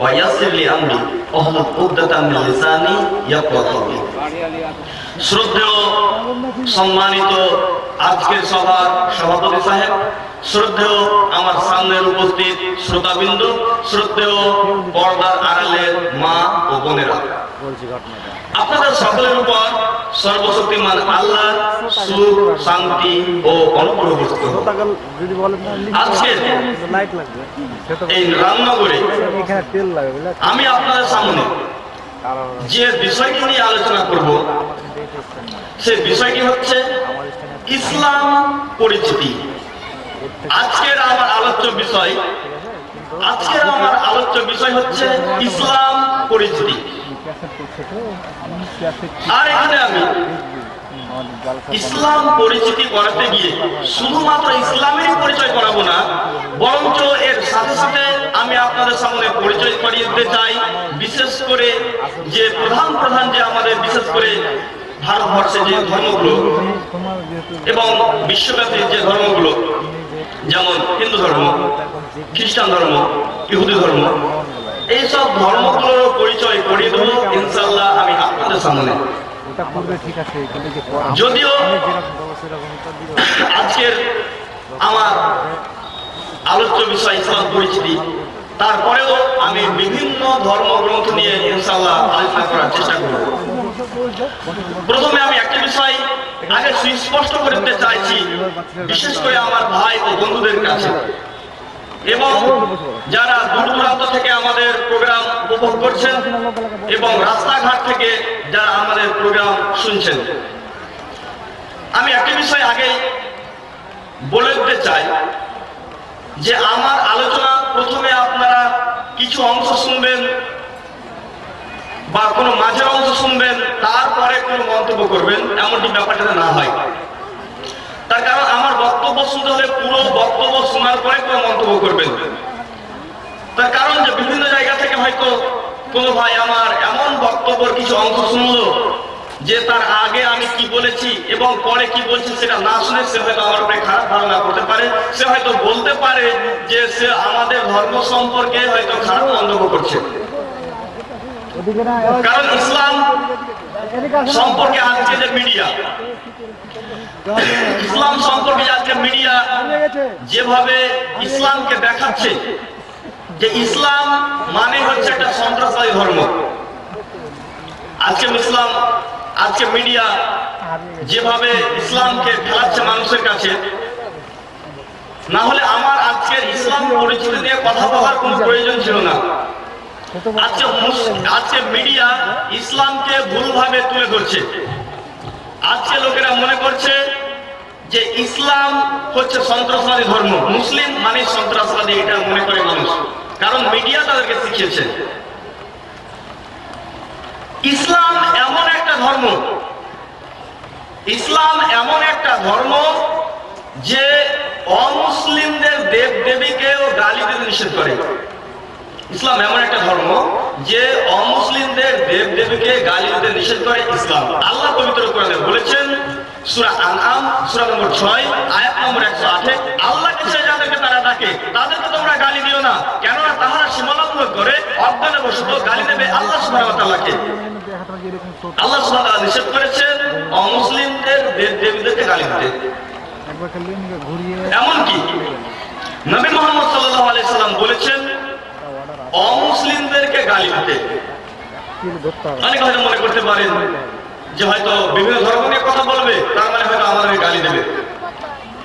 ওয়াইয়াসির লি আমরি ওহলুল উকদাতাম মিন লিসানি ইয়াফকাহু শ্রদ্ধেয় সম্মানিত আজকের সভার সভাপতি সাহেব, শ্রদ্ধেয় আমার সামনের উপস্থিত শ্রোতাবিন্দু, শ্রদ্ধেয় পর্দার আড়ালের মা ও বোনেরা। আপনাদের সকলের উপর সর্বশক্তিমান আল্লাহ সুখ, শান্তি ও অনুগ্রহ আজকে এই রান্নাঘরে আমি আপনাদের সামনে যে বিষয়টি নিয়ে আলোচনা করব, সে বিষয়টি হচ্ছে ইসলাম পরিচিতি। আজকের আমার আলোচ্য বিষয়, আজকের আমার আলোচ্য বিষয় হচ্ছে ইসলাম পরিচিতি। আর এখানে আমি ইসলাম পরিচিতি করাতে গিয়ে শুধুমাত্র ইসলামেরই পরিচয় করাবো না, বরঞ্চ এর সাথে সাথে আমি আপনাদের সামনে পরিচয় করিয়ে দিতে চাই, বিশেষ করে যে প্রধান প্রধান যে আমাদের, বিশেষ করে ভারতবর্ষে যে ধর্মগুলো এবং বিশ্বব্যাপী যে ধর্মগুলো, যেমন হিন্দু ধর্ম, খ্রিস্টান ধর্ম, ইহুদি ধর্ম, এইসব ধর্মগুলোর পরিচয় করিয়ে দেবো ইনশাল্লাহ আমি আপনাদের সামনে। যদিও আজকের আমার আলোচ্য বিষয় ইসলাম পরিচিতি তারপরেও আমি বিভিন্ন ধর্মগ্রন্থ নিয়ে ইনশাল্লাহ আলোচনা করার চেষ্টা করব। প্রথমে আমি একটা বিষয় আগে সুস্পষ্ট করে দিতে চাইছি, বিশেষ করে আমার ভাই ও বন্ধুদের কাছে। এবং যারা দূর দূরান্ত থেকে আমাদের প্রোগ্রাম উপভোগ করছেন এবং রাস্তাঘাট থেকে যারা আমাদের প্রোগ্রাম শুনছেন। আমি একটা বিষয় আগে বলে দিতে চাই। যে আমার আলোচনা প্রথমে আপনারা কিছু অংশ শুনবেন বা কোনো মাঝের অংশ শুনবেন, তারপরে কোনো মন্তব্য করবেন, এমনটি ব্যাপারটা না হয়। তার কারণ আমার বক্তব্য শুনতে হলে পুরো বক্তব্য শোনার পরে কোনো মন্তব্য করবেন। তার কারণ যে বিভিন্ন জায়গা থেকে হয়তো কোনো ভাই আমার এমন বক্তব্যের কিছু অংশ শুনলো যে তার আগে আমি কি বলেছি এবং পরে কি বলছি সেটা না শুনে সে হয়তো আমার উপরে খারাপ ধারণা করতে পারে। সে হয়তো বলতে পারে যে সে আমাদের ধর্ম সম্পর্কে হয়তো খারাপ মন্তব্য করছে। কারণ ইসলাম সম্পর্কে আজকে যে মিডিয়া, ইসলাম সম্পর্কে আজকে মিডিয়া যেভাবে ইসলামকে দেখাচ্ছে, যে ইসলাম মানে হচ্ছে একটা সন্ত্রাসবাদী ধর্ম। আজকে ইসলাম আজকে মিডিয়া যেভাবে ইসলামকে ফেলাচ্ছে মানুষের কাছে, না হলে আমার আজকের ইসলাম পরিচিতি নিয়ে কথা বলার কোনো প্রয়োজন ছিল না। আজকে আজকে মিডিয়া ইসলামকে ভুলভাবে তুলে ধরছে। আজকে লোকেরা মনে করছে যে ইসলাম হচ্ছে সন্ত্রাসবাদী ধর্ম। মুসলিম মানে সন্ত্রাসবাদী, এটা মনে করে মানুষ। কারণ মিডিয়া তাদেরকে শিখিয়েছে। ইসলাম এমন একটা ধর্ম। ইসলাম এমন একটা ধর্ম যে অমুসলিমদের দেব দেবীকেও গালি দিতে নিষেধ করে। ইসলাম এমন একটা ধর্ম যে অমুসলিমদের দেব দেবীকে গালি দিতে নিষেধ করে ইসলাম। আল্লাহ পবিত্র করে বলেছেন সূরা আনআম, সূরা নম্বর 6 আয়াত নম্বর 108 আল্লাহকে সে যাদেরকে তারা ডাকে তাদেরকে তোমরা গালি দিও না। কেননা তাহারা করে, অজ্ঞানে বশত গালি দেবে আল্লাহ আল্লাহ তাআলা নিষেধ করেছেন অমুসলিমদের দেব দেবীদেরকে গালি দিতে। এমনকি নবী মোহাম্মদ সাল্লাল্লাহু আলাইহি সাল্লাম বলেছেন, অমুসলিমদেরকে গালি দিতে। অনেক হয়তো মনে করতে পারেন যে হয়তো বিভিন্ন ধর্ম নিয়ে কথা বলবে, তার মানে হয়তো আমাদের গালি দেবে।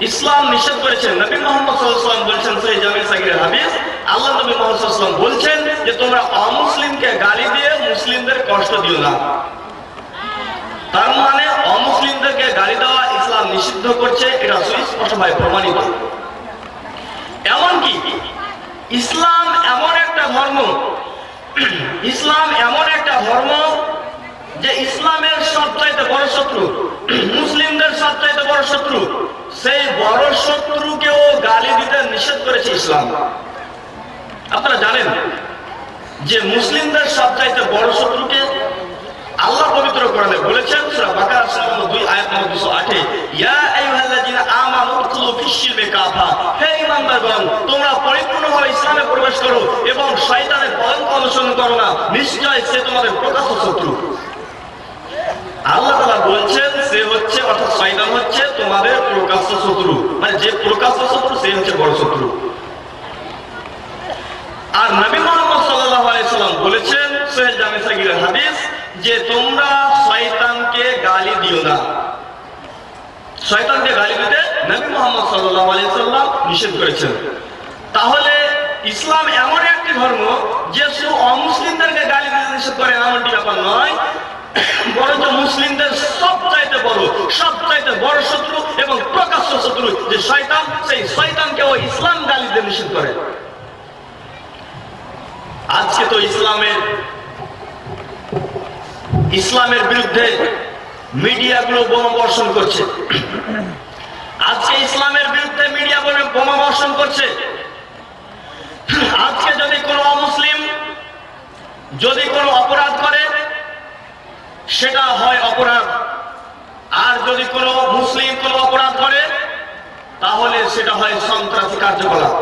ইসলাম নিষেধ করেছেন নবী মোহাম্মদ সাল্লাম বলছেন সেই জামিল সাকিরের হাদিস। আল্লাহ নবী মোহাম্মদ বলছেন যে, তোমরা অমুসলিমকে গালি দিয়ে মুসলিমদের কষ্ট দিও না। তার মানে অমুসলিমদেরকে গালি দেওয়া ইসলাম নিষিদ্ধ করছে, এটা সুস্পষ্টভাবে প্রমাণিত। এমনকি ইসলাম এমন একটা ধর্ম, ইসলাম এমন একটা ধর্ম যে ইসলামের সবচাইতে বড় শত্রু, মুসলিমদের সবচাইতে বড় শত্রু, সেই বড় শত্রুকেও গালি দিতে নিষেধ করেছে ইসলাম। আপনারা জানেন যে মুসলিমদের সবচাইতে বড় শত্রুকে আল্লাহ পবিত্র কোরআনে বলেছেন, সূরা বাকারা, সূরা 2 আয়াত নম্বর 208 ইয়া আইয়ুহাল্লাযিনা আমানু উদখুলু ফিশ-শিরকি কাফা হে ঈমানদারগণ, তোমরা পরিপূর্ণভাবে ইসলামে প্রবেশ করো এবং শয়তানের পদঙ্ক অনুসরণ চায় সে তোমাদের প্রকাশ্য শত্রু। আল্লাহ তালা বলছেন, সে হচ্ছে অর্থাৎ শয়তান হচ্ছে তোমাদের প্রকাশ্য শত্রু। মানে যে প্রকাশ্য শত্রু, সে হচ্ছে বড় শত্রু। আর নবী মোহাম্মদ সাল্লাল্লাহু আলাইহি সাল্লাম বলেছেন, সহিহ জামে হাদিস, যে তোমরা শয়তানকে গালি দিও না। শয়তানকে গালি দিতে নবী মোহাম্মদ সাল্লাল্লাহু আলাইহি সাল্লাম নিষেধ করেছেন। তাহলে ইসলাম এমন একটি ধর্ম, যে শুধু অমুসলিমদেরকে গালি দিতে নিষেধ করে, এমনটি ব্যাপার নয়। বরঞ্চ মুসলিমদের সবচাইতে বড় সবচাইতে বড় শত্রু এবং প্রকাশ্য শত্রু যে শয়তান, সেই শয়তানকেও ইসলাম গালি দিতে নিষেধ করে। আজকে তো ইসলামের ইসলামের বিরুদ্ধে মিডিয়াগুলো বোমা বর্ষণ করছে। আজকে ইসলামের বিরুদ্ধে মিডিয়া বলে বোমা বর্ষণ করছে। আজকে যদি কোনো অমুসলিম যদি কোনো অপরাধ করে সেটা হয় অপরাধ। আর যদি কোনো মুসলিম কোনো অপরাধ করে, তাহলে সেটা হয় সন্ত্রাসী কার্যকলাপ।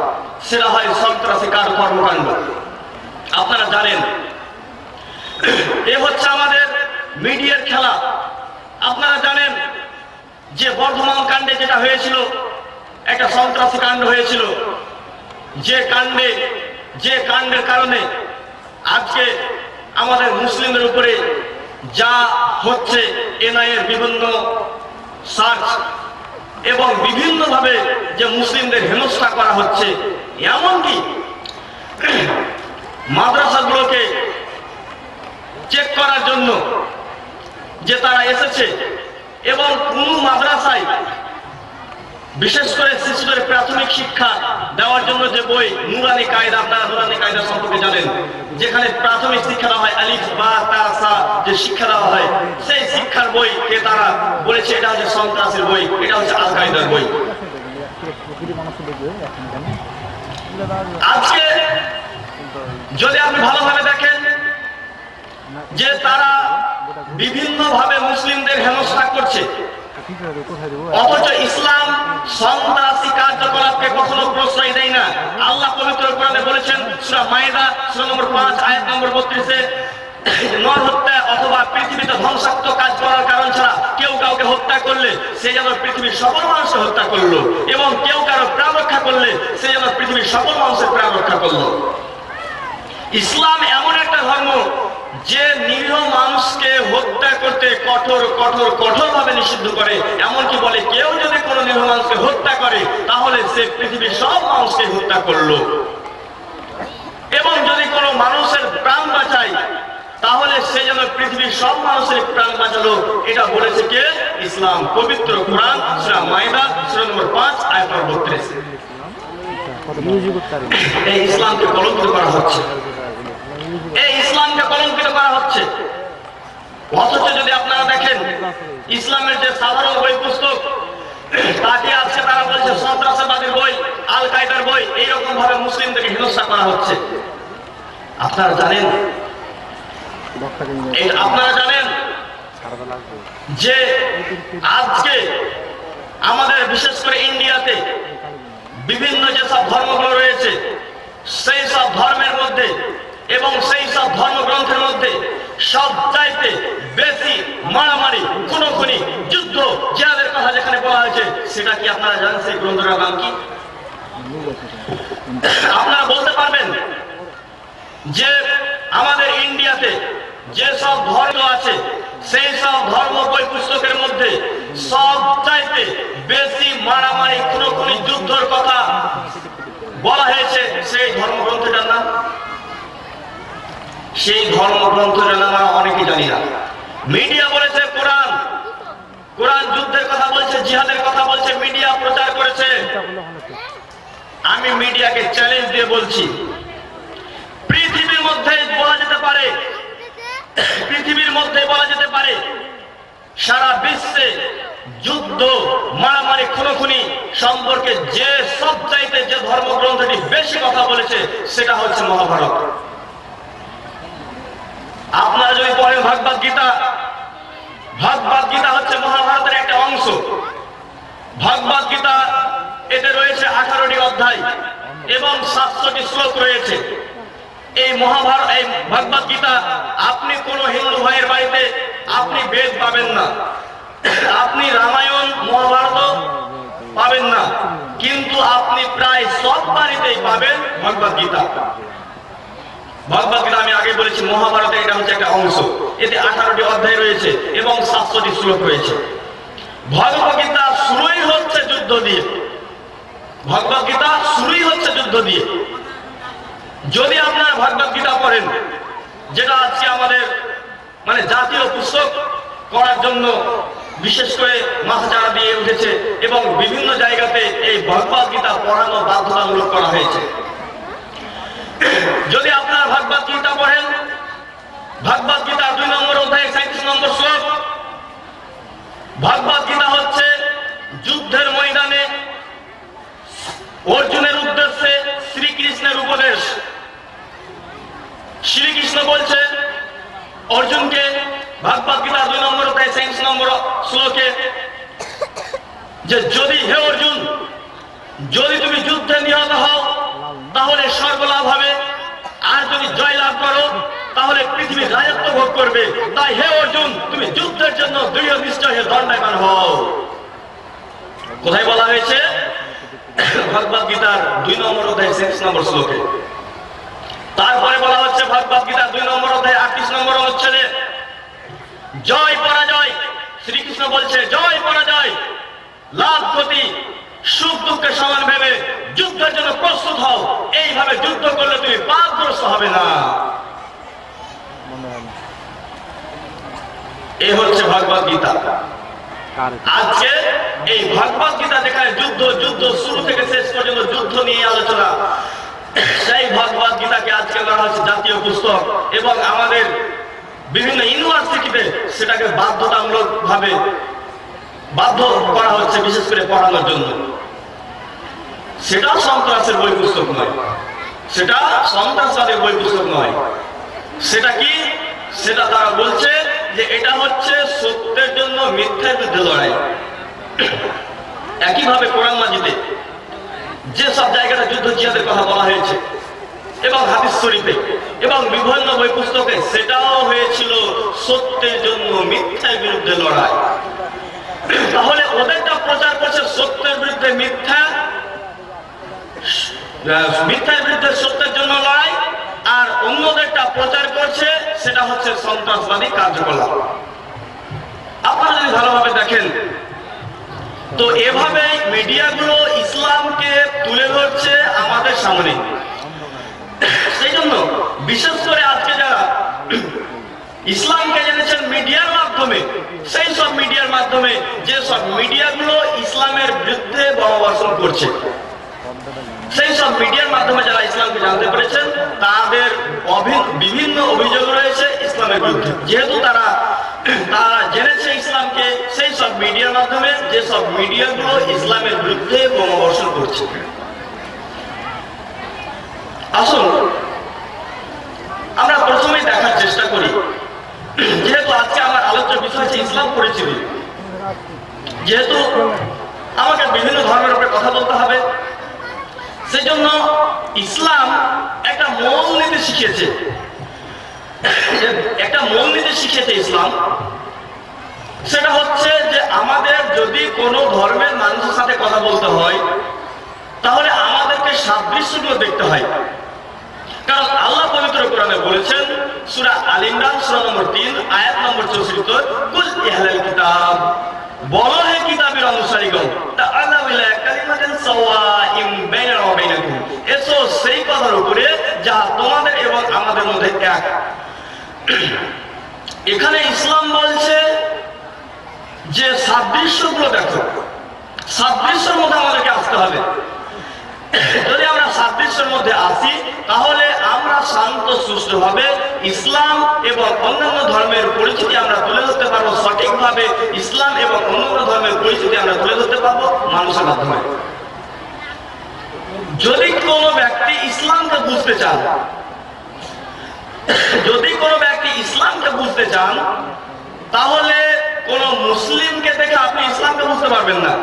সেটা হয় সন্ত্রাসী কার কর্মকাণ্ড। আপনারা জানেন, এ হচ্ছে আমাদের মিডিয়ার খেলা। আপনারা জানেন যে বর্ধমান কাণ্ডে যেটা হয়েছিল, একটা সন্ত্রাসী কাণ্ড হয়েছিল। যে কাণ্ডে, যে কাণ্ডের কারণে আজকে আমাদের মুসলিমদের উপরে যা হচ্ছে এনআইএর বিভিন্ন সার্চ এবং বিভিন্নভাবে যে মুসলিমদের হেনস্থা করা হচ্ছে, এমনকি মাদ্রাসাগুলোকে চেক করার জন্য যে তারা এসেছে এবং কোন মাদ্রাসায় বিশেষ করে শিশুদের প্রাথমিক শিক্ষা দেওয়ার জন্য যে বই নুরানি কায়দা, আপনারা নুরানি কায়দা সম্পর্কে জানেন, যেখানে প্রাথমিক শিক্ষা দেওয়া হয় আলিফ, বা তাসা যে শিক্ষা দেওয়া হয়। সেই শিক্ষার বই কে তারা বলেছে, এটা হচ্ছে সন্ত্রাসের বই, এটা হচ্ছে আল কায়দার বই। আজকে যদি আপনি ভালোভাবে দেখেন যে তারা বিভিন্ন ভাবে মুসলিমদের হেনস্থা করছে, অথচ ইসলাম সন্ত্রাসী কার্যকলাপকে কখনো প্রশ্রয় দেয় না। আল্লাহ পবিত্র কোরআনে বলেছেন, সূরা মাইদা সূরা নম্বর পাঁচ, আয়াত নম্বর 32 এ কাজ করার কেউ কাউকে হত্যা করলে সে যেন পৃথিবীর সকল হত্যা করল কেউ কারও প্রাণ রক্ষা করলে প্রাণ রক্ষা করল। ইসলাম এমন একটা ধর্ম যে নিরীহ মানুষকে হত্যা করতে কঠোর কঠোর কঠোর ভাবে নিষিদ্ধ করে। এমনকি বলে কেউ যদি কোনো নিরীহ মানুষকে হত্যা করে, তাহলে সে পৃথিবীর সব মানুষকে হত্যা করল। এবং যদি কোনো মানুষের প্রাণ বাঁচায় তাহলে সে যেন পৃথিবীর সব মানুষের প্রাণ বাঁচালো। এটা বলেছে কে? ইসলাম। পবিত্র কোরআন, সূরা মাইদা, সূরা নম্বর 5 আয়াত নম্বর 32 কত ইউজি করতে পারবে এই ইসলামকে কলঙ্কিত করা হচ্ছে। এই ইসলামকে কলঙ্কিত করা হচ্ছে। অথচ যদি আপনারা দেখেন, ইসলামের যে সাধারণ বই পুস্তক তাকে আজকে তারা বলছে সন্ত্রাসবাদীর বই আল কায়দার বই এইরকম ভাবে মুসলিমদেরকে হেনস্থা করা হচ্ছে। আপনারা জানেন আপনারা জানেন যে আজকে আমাদের বিশেষ করে ইন্ডিয়াতে বিভিন্ন যেসব ধর্মগুলো রয়েছে সেই সব ধর্মের মধ্যে এবং সেই সব ধর্মগ্রন্থের মধ্যে সব চাইতে বেশি মারামারি খুনোখুনি যুদ্ধ জিহাদের কথা যেখানে বলা হয়েছে সেটা কি আপনারা জানেন? সেই গ্রন্থটার নাম কি? আপনারা বলতে পারবেন যে আমাদের ইন্ডিয়াতে যে সব ধর্ম আছে, সেই সব ধর্ম বই পুস্তকের মধ্যে সব চাইতে বেশি মারামারি, খুনোখুনি, যুদ্ধর কথা বলা হয়েছে সেই ধর্মগ্রন্থটার নাম। সেই ধর্মগ্রন্থটার নাম আমরা অনেকে জানি না। মিডিয়া বলেছে কোরআন। কোরআন যুদ্ধের কথা বলছে, জিহাদের কথা বলছে, মিডিয়া প্রচার করেছে। আমি মিডিয়াকে চ্যালেঞ্জ দিয়ে বলছি মধ্যে বলা যেতে পারে। পৃথিবীর মধ্যে বলা যেতে পারে, সারা বিশ্বে যুদ্ধ, মারামারি, খুনোখুনি সম্পর্কে যে সব চাইতে যে ধর্মগ্রন্থটি বেশি কথা বলেছে, সেটা হচ্ছে মহাভারত। আপনারা যদি পড়েন ভাগবত গীতা ভাগবত গীতা হচ্ছে মহাভারতের একটা অংশ। ভাগবত গীতা এতে রয়েছে আঠারোটি অধ্যায় এবং সাতশোটি শ্লোক রয়েছে। এই মহাভারত এই ভগবত গীতা, আপনি কোন হিন্দু ভাইয়ের বাড়িতে আপনি বেদ পাবেন না। আপনি রামায়ণ, মহাভারত পাবেন না। কিন্তু আপনি প্রায় সব বাড়িতেই পাবেন ভগবত গীতা। ভগবত গীতা আমি আগে বলেছি, মহাভারতে এটা হচ্ছে একটা অংশ। এতে আঠারোটি অধ্যায় রয়েছে এবং সাতশোটি শ্লোক রয়েছে। ভগবত গীতা শুরুই হচ্ছে যুদ্ধ দিয়ে। ভগবত গীতা শুরুই হচ্ছে যুদ্ধ দিয়ে। যদি আপনারা ভগবত গীতা পড়েন, যেটা আজকে আমাদের মানে জাতীয় পুস্তক করার জন্য বিশেষ করে মাথাচাড়া দিয়ে উঠেছে এবং বিভিন্ন জায়গাতে এই ভগবত গীতা পড়ানো বাধ্যতামূলক করা হয়েছে। যদি আপনারা ভগবত গীতা পড়েন, ভগবত গীতা দুই নম্বর অধ্যায় সাঁত্রিশ নম্বর শ্লোক, ভগবত গীতা হচ্ছে যুদ্ধের ময়দানে অর্জুনের উদ্দেশ্যে শ্রীকৃষ্ণের উপদেশ। শ্রীকৃষ্ণ বলছে, অর্জুনকে ভগবত গীতা দুই নম্বর অধ্যায়, সাইন্স নম্বর শ্লোকে যে যদি হে অর্জুন, যদি তুমি যুদ্ধে নিহত হও, তাহলে স্বর্গ লাভ হবে। আর যদি জয় লাভ করো, তাহলে পৃথিবীর রাজত্ব ভোগ করবে। তাই হে অর্জুন, তুমি যুদ্ধের জন্য দৃঢ় নিশ্চয় দণ্ডায়মান হও। কোথায় বলা হয়েছে? ভগবত গীতার দুই নম্বর অধ্যায় নম্বর শ্লোকে। তারপরে বলা হচ্ছে ভগবত গীতা দুই নম্বর অধ্যায়, আটত্রিশ নম্বর অনুচ্ছেদে, জয় পরাজয়, শ্রীকৃষ্ণ বলছে, জয় পরাজয়, লাভ ক্ষতি, সুখ দুঃখের সমান ভেবে যুদ্ধের জন্য প্রস্তুত হও, এইভাবে যুদ্ধ করলে তুমি পাপগ্রস্ত হবে না। এই হচ্ছে ভগবত গীতা। আজকে এই ভগবত গীতা যেখানে যুদ্ধ যুদ্ধ শুরু থেকে শেষ পর্যন্ত যুদ্ধ নিয়ে আলোচনা, সেই ভগবত গীতাকে আজকে করা হচ্ছে জাতীয় পুস্তক এবং আমাদের বিভিন্ন ইউনিভার্সিটিতে সেটাকে বাধ্যতামূলক ভাবে বাধ্য করা হচ্ছে, বিশেষ করে পড়ানোর জন্য। সেটা সন্ত্রাসের বই পুস্তক নয়। সেটা সন্ত্রাসবাদের বই পুস্তক নয়। সেটা কি? সেটা তারা বলছে যে এটা হচ্ছে সত্যের জন্য মিথ্যার বিরুদ্ধে লড়াই। একইভাবে কোরআন মাজিদে যে সব জায়গাটা যুদ্ধ জিহাদের কথা বলা হয়েছে এবং হাদিস শরীফে এবং বিভিন্ন বই পুস্তকে সেটাও হয়েছিল সত্যের জন্য মিথ্যার বিরুদ্ধে লড়াই। তাহলে ওদেরটা প্রচার করছে সত্যের বিরুদ্ধে মিথ্যা, মিথ্যার বিরুদ্ধে সত্যের জন্য লড়াই, আর অন্যদেরটা প্রচার করছে সেটা হচ্ছে সন্ত্রাসবাদী কার্যকলাপ। আপনারা যদি ভালোভাবে দেখেন, তো এভাবে মিডিয়াগুলো ইসলামকে তুলে ধরছে আমাদের সামনে। সেই জন্য বিশেষ করে আজকে যারা ইসলামকে জেনেছেন মিডিয়ার মাধ্যমে, সেই সব মিডিয়ার মাধ্যমে যে সব মিডিয়াগুলো ইসলামের বিরুদ্ধে বর্ষণ করছে, সেই সব মিডিয়ার মাধ্যমে যারা ইসলামকে জানতে পেরেছেন, তাদের বিভিন্ন অভিযোগ রয়েছে ইসলামের বিরুদ্ধে। যেহেতু তারা তারা জেনেছে ইসলামকে, সেই সব মিডিয়ার মাধ্যমে যে সব মিডিয়াগুলো ইসলামের বিরুদ্ধে বোমাবর্ষণ করছে। আসুন। আমরা প্রথমেই দেখার চেষ্টা করি। যেহেতু আজকে আমার আলোচ্য বিষয় হচ্ছে ইসলাম পরিচিতি যেহেতু আমাকে বিভিন্ন ধর্মের উপরে কথা বলতে হবে সেই জন্য ইসলাম একটা মূল নীতি শিখিয়েছে। একটা মূল নীতি শিখিয়েছে ইসলাম। সেটা হচ্ছে যে আমাদের যদি কোনো ধর্মের মানুষের সাথে কথা বলতে হয়, তাহলে আমাদেরকে সাদৃশ্যগুলো দেখতে হয়। কারণ আল্লাহ পবিত্র কোরআনে বলেছেন, সূরা আল ইমরান, সূরা নম্বর 3 আয়াত নম্বর 64 কুল ইহলাল কিতাব। বলো হে কিতাবের অনুসারীগণ তাআলাউ ইলা কালিমাতিন সাওয়াইম বাইনানা ওয়া বাইনাকুম। এসো সেই কথার উপরে যা তোমাদের এবং আমাদের মধ্যে এক। এখানে ইসলাম বলছে যে সাদৃশ্যগুলো দেখো। সাদৃশ্যের মধ্যে আমাদেরকে আসতে হবে। যদি আমরা সাদৃশ্যের মধ্যে আসি তাহলে আমরা শান্ত, সুষ্ঠুভাবে ইসলাম এবং অন্যান্য ধর্মের পরিচিতি আমরা তুলে ধরতে পারব, সঠিকভাবে ইসলাম এবং অন্যান্য ধর্মের পরিচিতি আমরা তুলে ধরতে পারব মানুষের মাধ্যমে। যদি কোনো ব্যক্তি ইসলামকে বুঝতে চান, যদি কোনো ব্যক্তি ইসলামকে বুঝতে চান, তাহলে কোন মুসলিমকে দেখে আপনি ইসলামকে বুঝতে পারবেন না।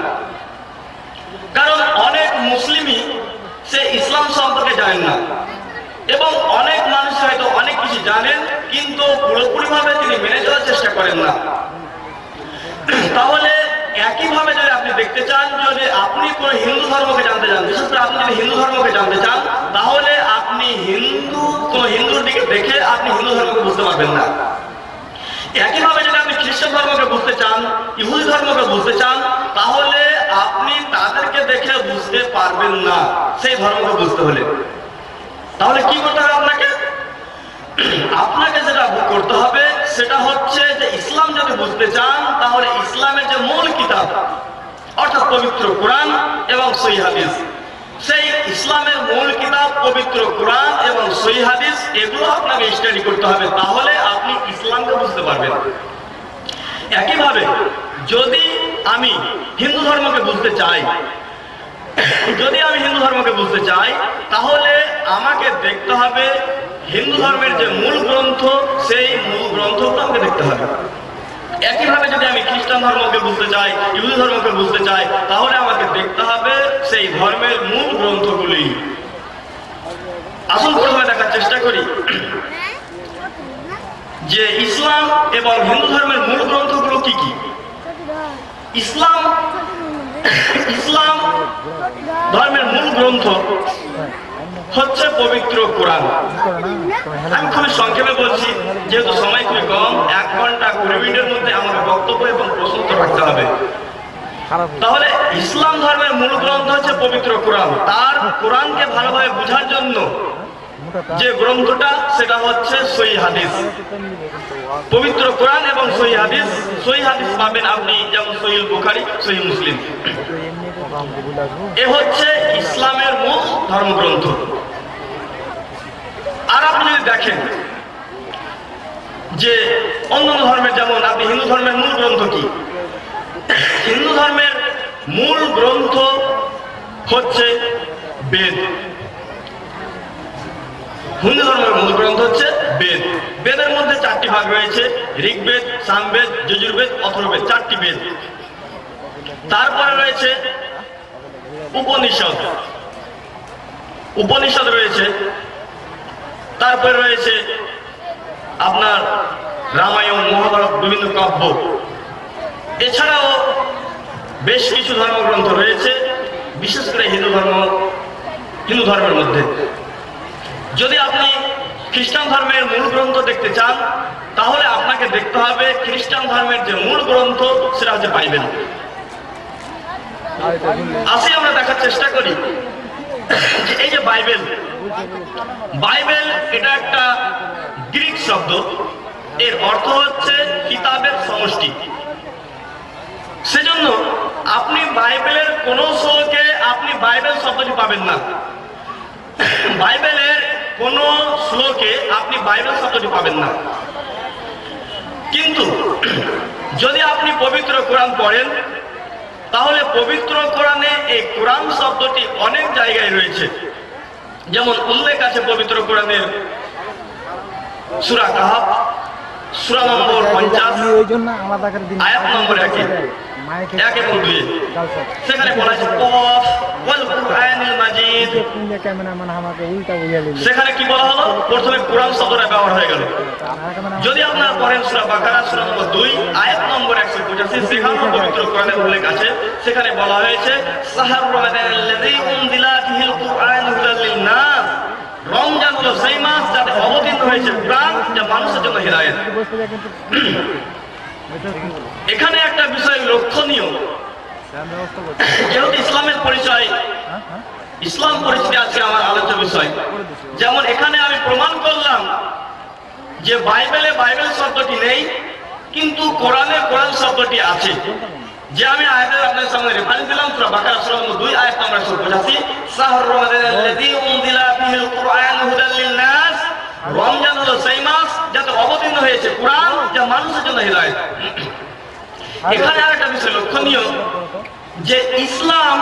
কারণ অনেক মুসলিমই সে ইসলাম সম্পর্কে জানেন না। এবং অনেক মানুষ হয়তো অনেক কিছু জানেন, কিন্তু পুরোপুরিভাবে তিনি মেনে চলার চেষ্টা করেন না। তাহলে একইভাবে যদি আপনি দেখতে চান, যদি আপনি কোন হিন্দু ধর্মকে জানতে চান, বিশেষ করে আপনি যদি হিন্দু ধর্মকে জানতে চান, তাহলে আপনি হিন্দু, কোন হিন্দুর দিকে দেখে আপনি হিন্দু ধর্মকে বুঝতে পারবেন না। একইভাবে যদি আপনি খ্রিস্টান ধর্মকে বুঝতে চান, ইহুদি ধর্মকে বুঝতে চান, তাহলে আপনি তাদেরকে দেখে বুঝতে পারবেন না, সেই ধর্মকে বুঝতে হলে। তাহলে কি করতে হবে আপনাকে? আপনাকে যেটা করতে হবে, সেটা হচ্ছে যে ইসলাম যদি বুঝতে চান, তাহলে ইসলামের যে মূল কিতাব, অর্থাৎ পবিত্র কোরআন এবং সই হাদিস, সেই ইসলামের মূল কিতাব, পবিত্র কোরআন এবং সই হাদিস, এগুলো আপনাকে স্টাডি করতে হবে, তাহলে আপনি ইসলামকে বুঝতে পারবেন। একইভাবে, যদি আমি হিন্দু ধর্মকে বুঝতে চাই। যদি আমি হিন্দু ধর্মকে বুঝতে চাই, তাহলে আমাকে দেখতে হবে হিন্দু ধর্মের যে মূল গ্রন্থ, সেই মূল গ্রন্থগুলো আমাকে দেখতে হবে। একইভাবে যদি আমি খ্রিস্টান ধর্মকে বুঝতে চাই, ইহুদি ধর্মকে বুঝতে চাই, তাহলে আমাকে দেখতে হবে সেই ধর্মের মূল গ্রন্থগুলি। আসল প্রথমে দেখার চেষ্টা করি। যে ইসলাম এবং হিন্দু ধর্মের মূল গ্রন্থগুলো কি কি? ইসলাম ইসলাম ধর্মের মূল গ্রন্থ হচ্ছে পবিত্র কোরআন। আমি খুবই সংক্ষেপে বলছি, যেহেতু সময় খুবই কম, এক ঘণ্টা কুড়ি মিনিটের মধ্যে আমাকে বক্তব্য এবং প্রশ্ন রাখতে হবে। তাহলে ইসলাম ধর্মের মূল গ্রন্থ হচ্ছে পবিত্র কোরআন। তার কোরআনকে ভালোভাবে বোঝার জন্য যে গ্রন্থটা, সেটা হচ্ছে সই হাদিস। পবিত্র কোরআন এবং সই হাদিস। সই হাদিস পাবেন আপনি, যেমন সহিল বুখারি সহি মুসলিম। এ হচ্ছে ইসলামের মূল ধর্মগ্রন্থ। আর আপনি যদি দেখেন যে অন্যান্য ধর্মের, যেমন আপনি হিন্দু ধর্মের মূল গ্রন্থ কি? হিন্দু ধর্মের মূল গ্রন্থ হচ্ছে বেদ। হিন্দু ধর্মের মূল গ্রন্থ হচ্ছে বেদ। বেদের মধ্যে চারটি ভাগ রয়েছে, ঋগ্বেদ, সামবেদ, যজুর্বেদ অথর্বেদ চারটি বেদ। তারপরে রয়েছে উপনিষদ। উপনিষদ রয়েছে, তারপরে রয়েছে আপনার রামায়ণ, মহাভারত, বিভিন্ন কাব্য। এছাড়াও বেশ কিছু ধর্মগ্রন্থ রয়েছে, বিশেষ করে হিন্দু ধর্ম, হিন্দু ধর্মের মধ্যে। যদি আপনি খ্রিস্টান ধর্মের মূল গ্রন্থ দেখতে চান, তাহলে আপনাকে দেখতে হবে খ্রিস্টান ধর্মের যে মূল গ্রন্থ, সেটা হচ্ছে বাইবেল। আসি আমরা দেখার চেষ্টা করি এই যে বাইবেল বাইবেল এটা একটা গ্রিক শব্দ। এর অর্থ হচ্ছে কিতাবের সমষ্টি। সেজন্য আপনি বাইবেলের কোন শ্লোকে আপনি বাইবেল শব্দটি পাবেন না। বাইবেলের কোন শ্লোকে আপনি বাইবেল শব্দটি পাবেন না। কিন্তু, যদি আপনি পবিত্র কোরআন পড়েন, তাহলে পবিত্র কোরআনে এই কোরআন শব্দটি অনেক জায়গায় রয়েছে। যেমন উল্লেখ আছে পবিত্র কোরআনের সুরা কাহাব সুরা নম্বর পঞ্চাশ। আপনি ওই জন্য আমার দেখার দিন আয়াত নম্বর একে। মাইকে এক এবং দুই সেখানে বলা আছে কফ ওয়াল কুরআনিল মাজিদ। সেখানে কি বলা হলো? প্রথমে কোরআন শব্দটা ব্যবহার হয়ে গেল। যদি আপনার পড়েন সূরা বাকারা সূরা নম্বর 2 আয়াত নম্বর 185 সেখানেও পবিত্র কোরআনের উল্লেখ আছে। সেখানে বলা হয়েছে সাহার রমাদানাল্লাযী উনজিলা ফিহিল কুরআন হুদাল লিন-নাস রমজান হলো সেই মাস যাতে অবতীর্ণ হয়েছে কোরআন যা মানুষের জন্য কিন্তু এখানে একটা বিষয় লক্ষণীয়। যেহেতু ইসলামের পরিচয়, ইসলাম পরিচিতি আজকে আমার আলোচ্য বিষয়। যেমন এখানে আমি প্রমাণ করলাম যে বাইবেলে বাইবেল শব্দটি নেই, কিন্তু কোরআনে কোরআন শব্দটি আছে। যে আমি আয়াতের আপনার সামনে রেফারেন্স দিলাম, সূরা বাকারা, সূরা নম্বর 2 আয়াত নম্বর 185 শাহর রমাদানাল্লাযী উনজিলা কুরআন হুদাল লিন-নাস। রমজান হলো সেই মাস যাতে অবতীর্ণ হয়েছে কোরআন, যা মানুষের জন্য হিদায়াত। এখানে আরেকটা বিষয় লক্ষণীয়, যে ইসলাম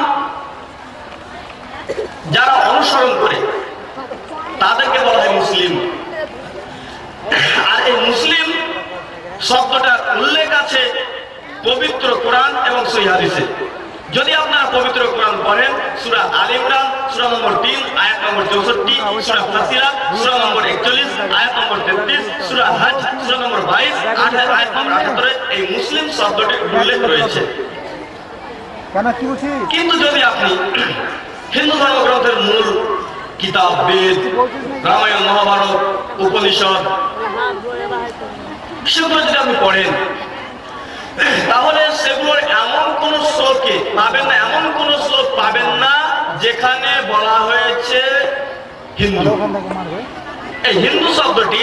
যারা অনুসরণ করে, তাদেরকে বলা হয় মুসলিম। আর এই মুসলিম শব্দটার উল্লেখ আছে পবিত্র কোরআন এবং সহি হাদিসে। যদি আপনারা পবিত্র কোরআন পড়েন সূরা আল ইমরান সূরা নম্বর 3 আয়াত নম্বর 64 সূরা ফাসিলা সূরা নম্বর 41 আয়াত নম্বর 33 সূরা হজ সূরা নম্বর 22 আট আয়াত নম্বর 78 এই মুসলিম শব্দটি উল্লেখ রয়েছে। কিন্তু যদি আপনি হিন্দু ধর্মগ্রন্থের মূল কিতাব বেদ রামায়ণ মহাভারত উপনিষদ সেগুলো যদি আপনি পড়েন তাহলে সেগুলোর এমন কোন শ্লোকে পাবেন না, এমন কোন শ্লোক পাবেন না যেখানে বলা হয়েছে হিন্দু। এই হিন্দু শব্দটি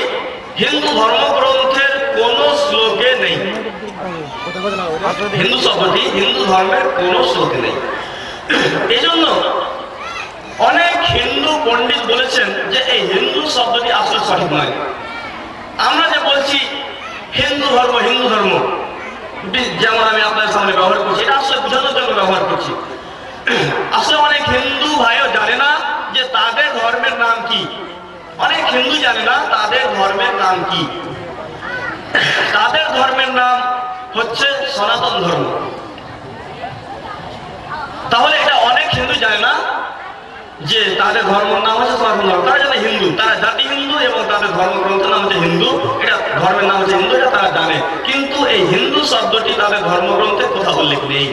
হিন্দু ধর্মগ্রন্থের কোন শ্লোকে নেই। হিন্দু শব্দটি হিন্দু ধর্মের কোন শ্লোকে নেই। এই জন্য অনেক হিন্দু পণ্ডিত বলেছেন যে এই হিন্দু শব্দটি আসলে সঠিক নয়। আমরা যে বলছি হিন্দু ধর্ম হিন্দু ধর্ম যেমন আমি আপনার সামনে ব্যবহার করছি, এটা আসলে বোঝানোর জন্য ব্যবহার করছি। আসলে অনেক হিন্দু ভাইও জানে না যে তাদের ধর্মের নাম কি। অনেক হিন্দু জানে না তাদের ধর্মের নাম কি। তাদের ধর্মের নাম হচ্ছে সনাতন ধর্ম তাহলে এটা অনেক হিন্দু জানে না যে তাদের ধর্মের নাম হচ্ছে সনাতন ধর্ম তারা জানে হিন্দু, তারা জাতি হিন্দু এবং তাদের ধর্মগ্রন্থের নাম হচ্ছে হিন্দু। এটা ধর্মের নাম হচ্ছে হিন্দু, এটা তারা জানে। কিন্তু এই হিন্দু শব্দটি তাদের ধর্মগ্রন্থে কোথাও উল্লেখ নেই।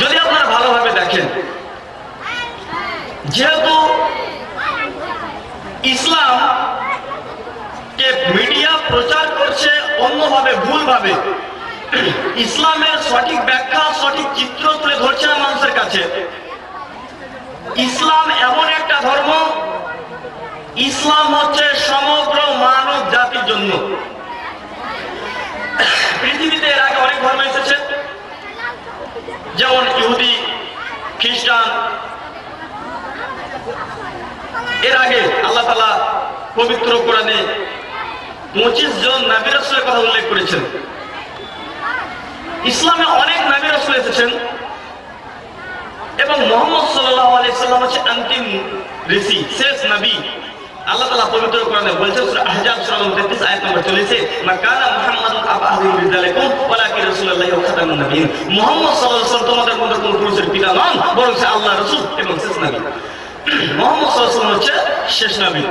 যদি আপনারা ভালোভাবে দেখেন, যেহেতু ইসলাম কে মিডিয়া প্রচার করছে অন্যভাবে, ভুলভাবে ইসলামের সঠিক ব্যাখ্যা, সঠিক চিত্র তুলে ধরছে না মানুষের কাছে। ইসলাম এমন একটা ধর্ম, ইসলাম হচ্ছে সমগ্র মানব জাতির জন্য। পৃথিবীতে এর আগে অনেক ধর্ম এসেছে, যেমন ইহুদি, খ্রিস্টান। এর আগে আল্লাহ তালা পবিত্র কোরআনে পঁচিশ জন নাবি রসুলের কথা উল্লেখ করেছেন। ইসলামে অনেক নাবি রসুল এসেছেন। এবং মোহাম্মদ আলাইসাল্লাম হচ্ছে অন্তিম ঋষি, শেষ নবী। আল্লাহ তাআলা পবিত্র কোরআনে বলছেন আহজাব সূরা নম্বর 33 আয়াত নম্বর 40 মাকানা মুহাম্মাদুন আবা আহদিন ওয়ালাকিন রাসূলুল্লাহি ওয়া খাতামুন নবিয়্যিন মুহাম্মদ সাল্লাল্লাহু আলাইহি ওয়াসাল্লাম তোমাদের মধ্যে কোন এবং শেষ হচ্ছে শেষ নবী।